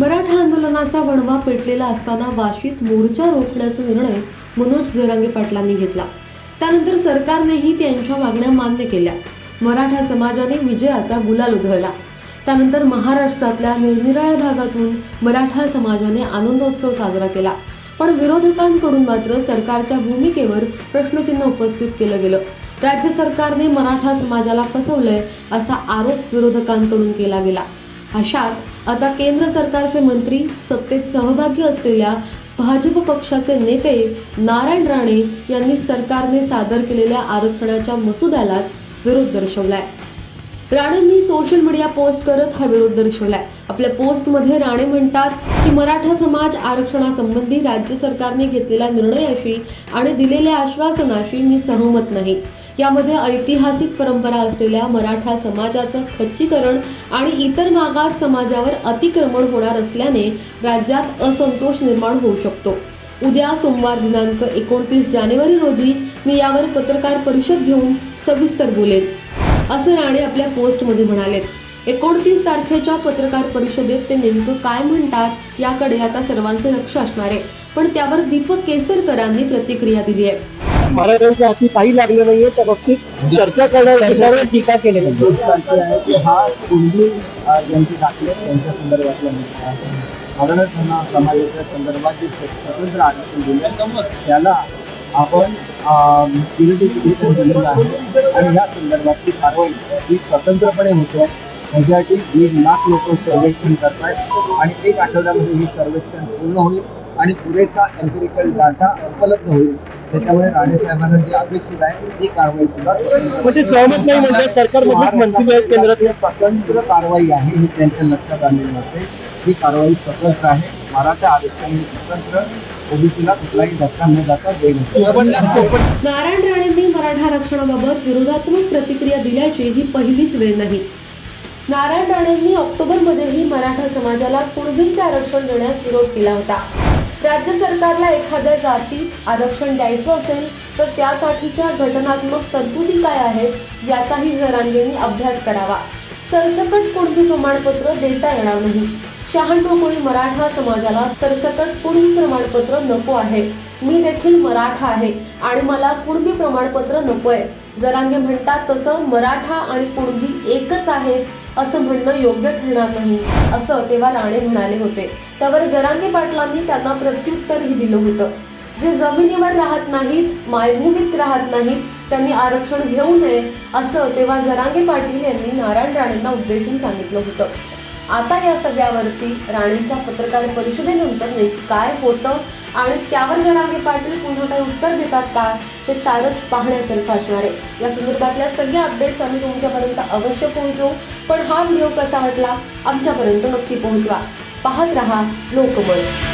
मराठा आंदोलनाचा वणवा पेटलेला असताना वाशीत मोर्चा रोखण्याचा निर्णय मनोज जरांगे पाटलांनी घेतला. त्यानंतर सरकारनेही त्यांच्या मागण्या मान्य केल्या. मराठा समाजाने विजयाचा गुलाल उधळला. त्यानंतर महाराष्ट्रातल्या निरनिराळ्या भागातून मराठा समाजाने आनंदोत्सव साजरा केला. पण विरोधकांकडून मात्र सरकारच्या भूमिकेवर प्रश्नचिन्ह उपस्थित केलं गेलं. राज्य सरकारने मराठा समाजाला फसवलंय असा आरोप विरोधकांकडून केला गेला. अशात आता केंद्र सरकारचे मंत्री सत्तेत सहभागी असलेल्या भाजप पक्षाचे नेते नारायण राणे यांनी सरकारने सादर केलेल्या आरक्षणाच्या मसुद्यालाच विरोध दर्शवलाय. राणेंनी सोशल मीडिया पोस्ट करत हा विरोध दर्शवलाय. आपल्या पोस्टमध्ये राणे म्हणतात की मराठा समाज आरक्षणासंबंधी राज्य सरकारने घेतलेल्या निर्णयाशी आणि दिलेल्या आश्वासनाशी मी सहमत नाही. यामध्ये ऐतिहासिक परंपरा असलेल्या मराठा समाजाचं खच्चीकरण आणि इतर मागास समाजावर अतिक्रमण होणार असल्याने राज्यात असंतोष निर्माण होऊ शकतो. उद्या सोमवार दिनांक एकोणतीस जानेवारी रोजी मी यावर पत्रकार परिषद घेऊन सविस्तर बोलेन. असं राणे आपल्या पोस्टमध्ये म्हणालेत. एकोणतीस तारखेच्या पत्रकार परिषदेत ते नेमकं काय म्हणतात याकडे आता सर्वांचं लक्ष असणार आहे. पण त्यावर दीपक केसरकरांनी प्रतिक्रिया दिली आहे. मराठ्यांच्या हाती काही लागलं नाहीये त्या बाबतीत चर्चा करण्यावर टीका केली आहे की हा कुंडली ज्यांचे दाखले त्यांच्या संदर्भातला मुद्दा समाजाच्या संदर्भात जे स्वतंत्र आरक्षण दिलं त्याला आपण दिलेलं आहे. आणि या संदर्भातली कारवाई ही स्वतंत्रपणे होते त्याच्यासाठी दीड लाख लोक सर्वेक्षण करतात आणि एक आठवड्यामध्ये हे सर्वेक्षण पूर्ण होईल आणि पुरेसा एम्पिरिकल डाटा उपलब्ध होईल. त्याच्यामुळे राणे साहेबांना जी अपेक्षित आहे ती कारवाई सुद्धा स्वतंत्र- म्हणजे सहमत नाही म्हणजे सरकारमध्येच मंत्री आहेत केंद्रातले स्वतंत्र कारवाई आहे हे त्यांच्या लक्षात आलेलं नसते. ही कारवाई स्वतंत्र आहे. मराठा आरक्षण स्वतंत्र. ओबीसीला कुठलाही धक्का न जाता देईल नारायण राणेंनी मराठा आरक्षणाबाबत विरोधात्मक प्रतिक्रिया दिल्याची ही पहिलीच वेळ नाही. नारायण राणेंनी ऑक्टोबरमध्येही मराठा समाजाला कुणबींचे आरक्षण देण्यास विरोध केला होता. राज्य सरकारला एखाद्या जातीत आरक्षण द्यायचं असेल तर त्यासाठीच्या घटनात्मक तरतुदी काय आहेत याचाही जरांगेंनी अभ्यास करावा. सरसकट कुणबी प्रमाणपत्र देता येणार नाही. शहाण्णव कोळी मराठा समाजाला सरसकट कुणबी प्रमाणपत्र नको आहे. मी देखील मराठा आहे आणि मला कुणबी प्रमाणपत्र नकोय. जरांगे म्हणतात तसं मराठा आणि कुणबी एकच आहेत असं म्हणणं योग्य ठरणार नाही असं तेव्हा राणे म्हणाले होते. त्यावर जरांगे पाटलांनी त्यांना प्रत्युत्तरही दिलं होतं. जे जमिनीवर राहत नाहीत मायभूमीत राहत नाहीत त्यांनी आरक्षण घेऊ नये असं तेव्हा जरांगे पाटील यांनी नारायण राणेंना उद्देशून सांगितलं होतं. आता या सगळ्यावरती राणेंच्या पत्रकार परिषदेनंतर नेमकं काय होतं आणि त्यावर जरांगे पाटील पुन्हा काही उत्तर देतात का हे सारंच पाहण्यासारखं असणार आहे. या संदर्भातल्या सगळ्या अपडेट्स आम्ही तुमच्यापर्यंत अवश्य पोहोचवू. पण हा व्हिडिओ कसा वाटला आमच्यापर्यंत नक्की पोहोचवा. पाहत रहा लोकमत.